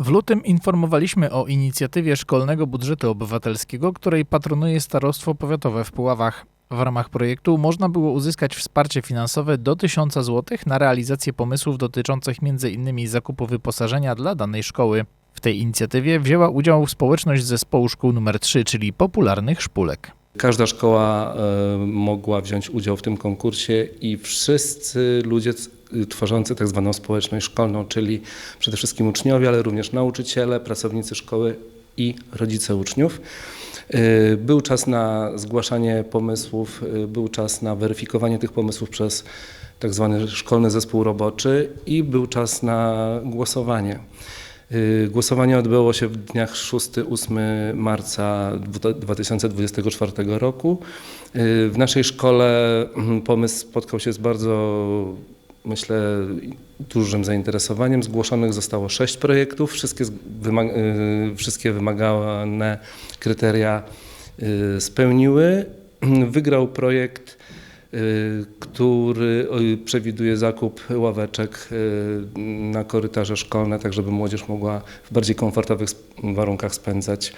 W lutym informowaliśmy o inicjatywie Szkolnego Budżetu Obywatelskiego, której patronuje Starostwo Powiatowe w Puławach. W ramach projektu można było uzyskać wsparcie finansowe do 1000 zł na realizację pomysłów dotyczących m.in. zakupu wyposażenia dla danej szkoły. W tej inicjatywie wzięła udział społeczność zespołu szkół nr 3, czyli popularnych szpulek. Każda szkoła e, mogła wziąć udział w tym konkursie i wszyscy ludzie c- tworzący tak zwaną społeczność szkolną, czyli przede wszystkim uczniowie, ale również nauczyciele, pracownicy szkoły i rodzice uczniów. E, Był czas na zgłaszanie pomysłów, e, był czas na weryfikowanie tych pomysłów przez tak zwany szkolny zespół roboczy i był czas na głosowanie. Y, Głosowanie odbyło się w dniach 6-8 marca dwu- 2024 roku. Y, W naszej szkole mm, pomysł spotkał się z bardzo, myślę, dużym zainteresowaniem. Zgłoszonych zostało sześć projektów, wszystkie, y, wszystkie wymagane kryteria spełniły. Wygrał projekt który y, przewiduje zakup ławeczek y, na korytarze szkolne, tak żeby młodzież mogła w bardziej komfortowych warunkach spędzać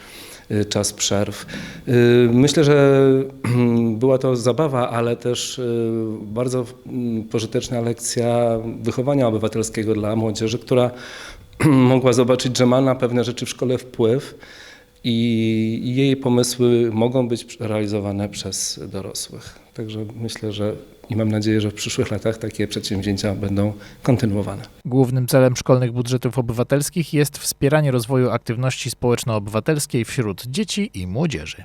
y, czas przerw. Y, Myślę, że była to zabawa, ale też y, bardzo mm, pożyteczna lekcja wychowania obywatelskiego dla młodzieży, która mogła zobaczyć, że ma na pewne rzeczy w szkole wpływ i jej pomysły mogą być realizowane przez dorosłych. Także myślę, że i mam nadzieję, że w przyszłych latach takie przedsięwzięcia będą kontynuowane. Głównym celem szkolnych budżetów obywatelskich jest wspieranie rozwoju aktywności społeczno-obywatelskiej wśród dzieci i młodzieży.